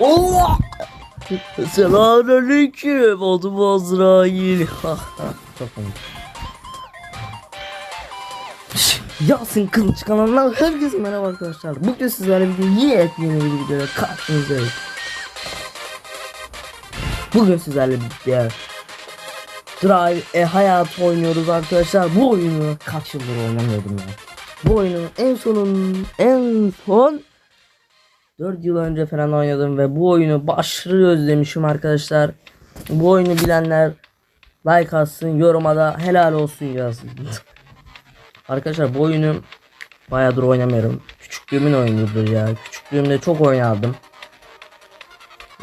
Allah! Selamünaleyküm. Adım Azrail. Çok komik. Yasin Kılıç kanalından herkese merhaba arkadaşlar. Bugün sizlerle bir yepyeni bir videoda karşınızdayız. Bugün sizlerle birlikte Drive e, hayat oynuyoruz arkadaşlar. Bu oyunu kaç yıldır oynamıyordum ya. Bu oyunu en sonun en son 4 yıl önce falan oynadım ve bu oyunu başarı özlemişim arkadaşlar. Bu oyunu bilenler like atsın, yoruma da helal olsun yazsın. arkadaşlar bu oyunu bayağıdır oynamıyorum. Küçüklüğümün oyunudur ya. Küçüklüğümde çok oynardım.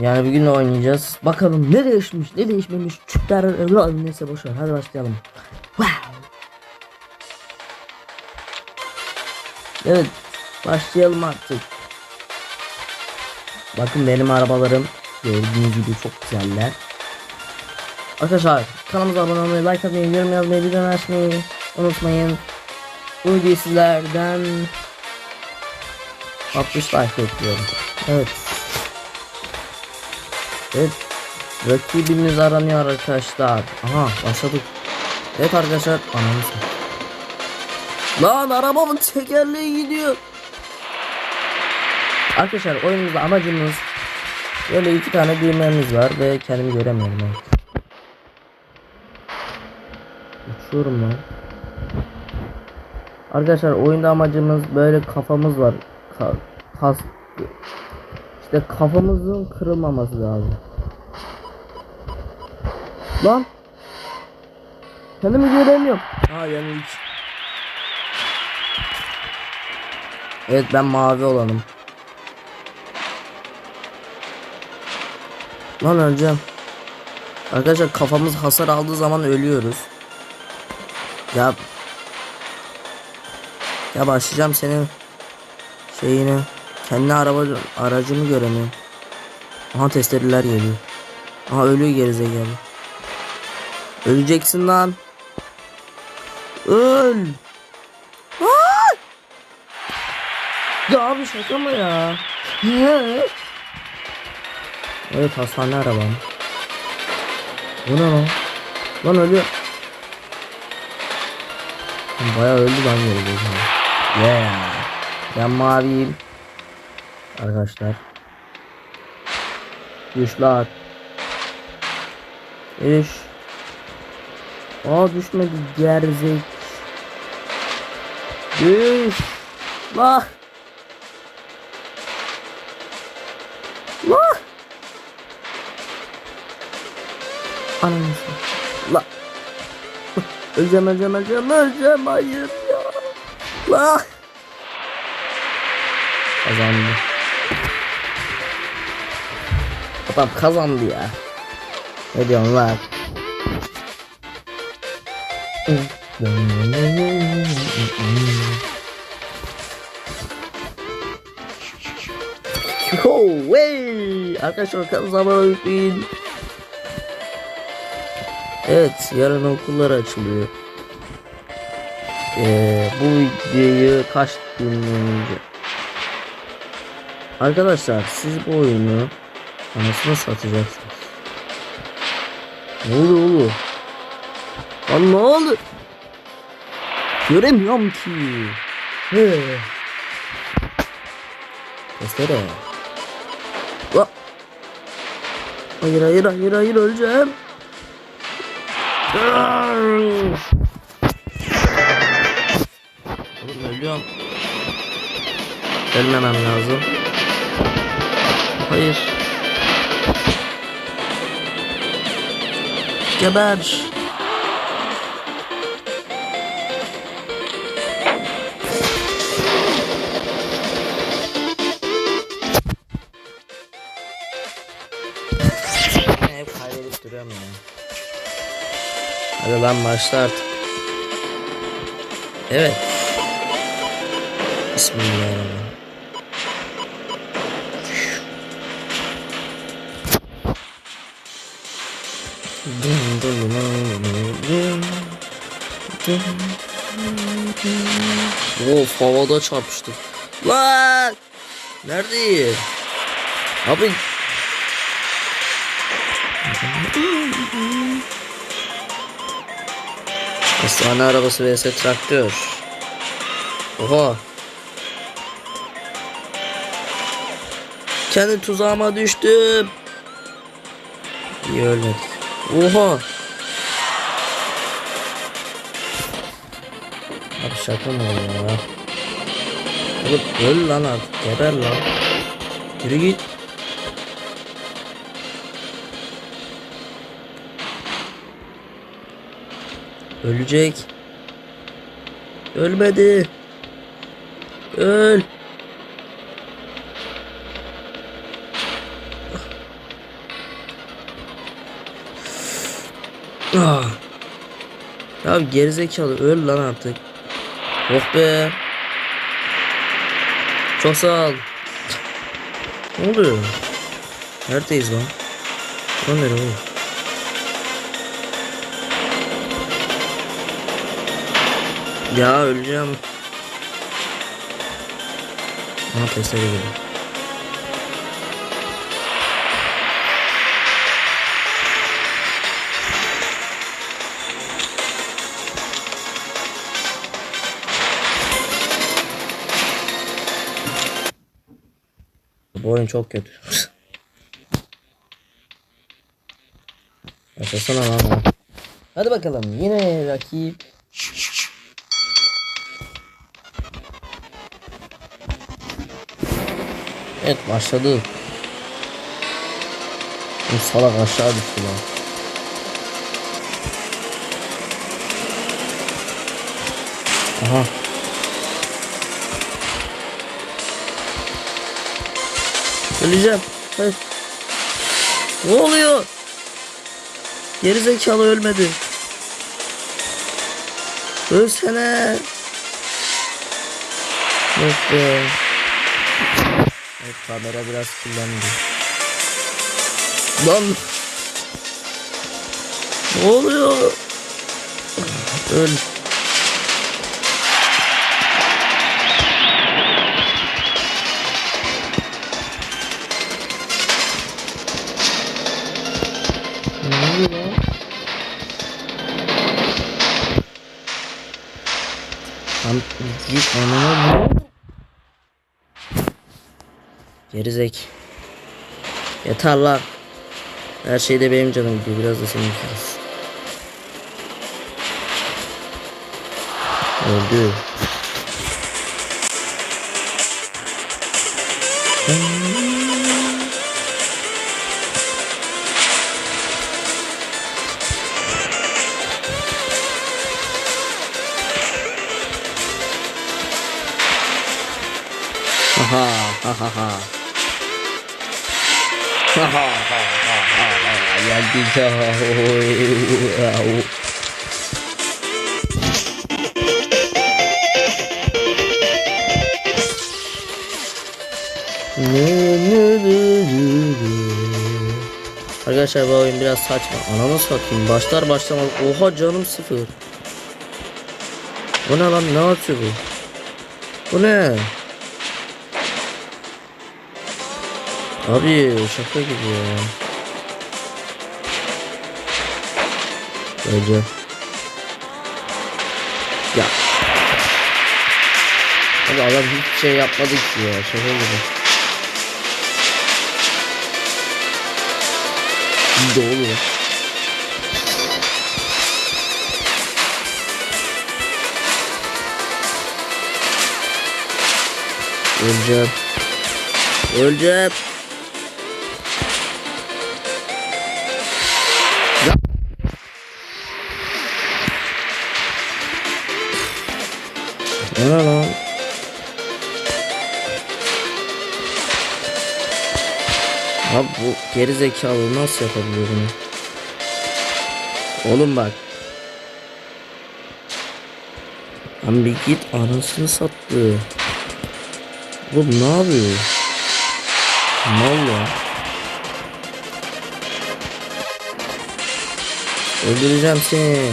Yani bir gün oynayacağız. Bakalım ne değişmiş, ne değişmemiş. Çüpler neyse boşver. Hadi başlayalım. Evet, başlayalım artık. Bakın benim arabalarım gördüğünüz gibi çok güzeller. Arkadaşlar kanalımıza abone olmayı, like atmayı, yorum yazmayı, bildirim açmayı unutmayın. Bu videoyu sizlerden 60 like bekliyorum. Evet. Evet. Rakibimiz aranıyor arkadaşlar. Aha başladık. Evet arkadaşlar. Satayım. Lan arabamın tekerleği gidiyor. Arkadaşlar oyunumuzda amacımız böyle iki tane düğmemiz var ve kendimi göremiyorum evet. Uçuyorum lan. Arkadaşlar oyunda amacımız böyle kafamız var. Ka kas işte kafamızın kırılmaması lazım. Lan kendimi göremiyorum. Ha yani hiç. Evet ben mavi olanım. Lan öleceğim. Arkadaşlar kafamız hasar aldığı zaman ölüyoruz. Ya ya başlayacağım senin şeyini. Kendi araba aracımı göremiyorum. Aha testereler geliyor. Aha ölüyor gerizekalı. Öleceksin lan. Öl. Aa! Ya abi şaka mı ya? Evet hastane arabam. Bu ne lan? Lan ölüyor. Bayağı öldü lan geri Yeah. Ben maviyim. Arkadaşlar. Güçlü at. Düş. Aa düşmedi gerizek. Düş. La. Ananı La. Öleceğim öleceğim öleceğim öleceğim hayır ya. La. Kazandı. Adam kazandı ya. Ne diyorsun lan? Yo, wey! Arkadaşlar kanalımıza abone olmayı Evet, yarın okullar açılıyor. Ee, bu videoyu kaç gün önce Arkadaşlar siz bu oyunu anasını satacaksınız. Ne oldu oğlum? Lan ne oldu? Göremiyorum ki. Testere. Hayır hayır hayır hayır öleceğim. Oğlum ölüyorum. Ölmemem lazım. Hayır. Geber. Hadi başla artık. Evet. Bismillahirrahmanirrahim. Of havada çarpıştık. Lan! Neredeyim? Abi Hastane arabası vs traktör. Oha. Kendi tuzağıma düştüm. İyi ölmedik. Oha. Abi şaka mı ya? Oğlum öl lan artık. Geber lan. Yürü git. Ölecek. Ölmedi. Öl. Ah. Ya gerizekalı öl lan artık. Oh be. Çok sağ ol. Ne oluyor? Neredeyiz lan? Lan nere oğlum? Ya öleceğim. Aha testere geliyor. Bu oyun çok kötü. Başlasana lan. Hadi bakalım yine rakip. Evet başladı. Bu salak aşağı düştü lan. Aha. Öleceğim. Hayır. Ne oluyor? Geri zekalı ölmedi. Ölsene. Yok be. Evet kamera biraz kirlendi. Lan. Ne oluyor? Öl. Ne oluyor lan? Lan git anana ne? Gerizek. Yeter lan. Her şeyde benim canım gidiyor. Biraz da senin gidiyoruz. Öldü. Ha Ha. Oy. Arkadaşlar bu oyun biraz saçma. Ananı satayım. Başlar başlamaz. Oha canım sıfır. Bu ne lan? Ne yapıyor bu? Bu ne? Abi şaka gibi ya. Bence. Ya. Abi adam hiç şey yapmadı ki ya. Şaka gibi. Ne oluyor? Öleceğim. Öleceğim. Ne lan? Abi bu geri zekalı nasıl yapabiliyor bunu? Oğlum bak. Lan bir git anasını sattı. Oğlum ne yapıyor? Mal ya. Öldüreceğim seni.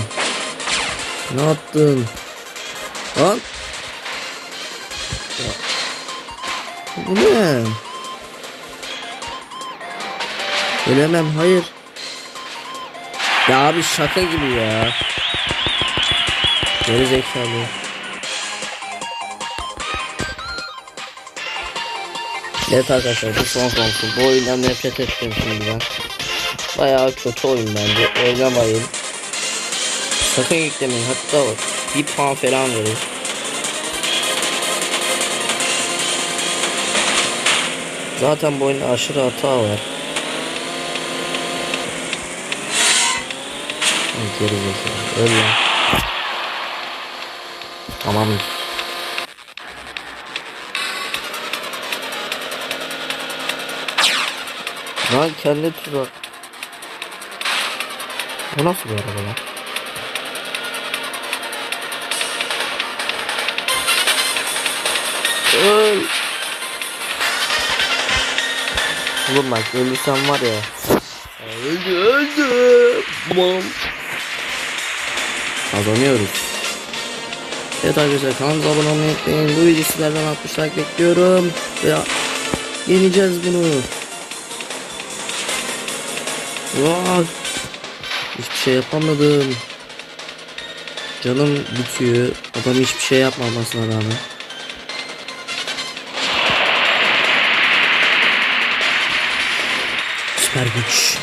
Ne yaptın? Lan. Ya. Bu ne? Ölemem hayır. Ya abi şaka gibi ya. Geri zekalı. Evet arkadaşlar bu son konusu. Bu oyundan nefret ettim şimdi ben. Bayağı kötü oyun bence. Oynamayın. Sakın yüklemeyin. Hatta bir puan falan verin. Zaten bu oyunda aşırı hata var. Geri zekalı. Öl. Tamam. Lan kendi tuzak. Bu nasıl bir araba lan? Öl. Oğlum bak ölürsem var ya. Öldü öldü. Bom. Kazanıyoruz. Evet arkadaşlar kanalımıza abone olmayı unutmayın. Bu videoyu sizlerden 60 like bekliyorum. Ve yeneceğiz bunu. Vay. Hiçbir şey yapamadım. Canım bitiyor. Adam hiçbir şey yapmamasına rağmen. Süper güç.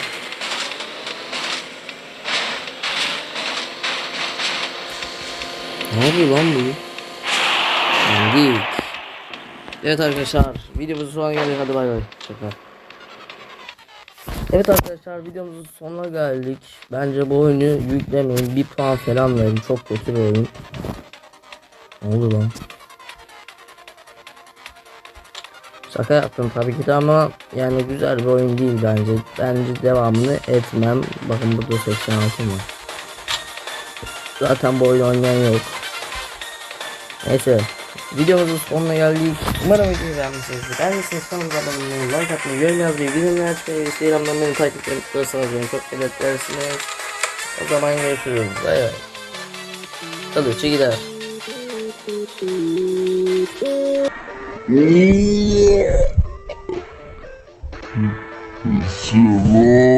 Ne yapıyor lan bu? Yendik. Evet arkadaşlar videomuzun sonuna geldik hadi bay bay. Şaka. Evet arkadaşlar videomuzun sonuna geldik. Bence bu oyunu yüklemeyin. Bir puan falan verin. Çok kötü bir oyun. Ne oldu lan? Şaka yaptım tabii ki de ama yani güzel bir oyun değil bence. Bence devamını etmem. Bakın burada 86 mı? Zaten bu oyunu oynayan yok. Neyse. Videomuzun sonuna geldik. Umarım videoyu beğenmişsinizdir. Beğendiyseniz kanalımıza abone olmayı, like atmayı, yorum yazmayı, bildirimleri açmayı, Instagram'dan beni takip edip tutarsanız beni çok belirtlersiniz. O zaman görüşürüz. Bay bay. Kılıçı gider. Você? lá.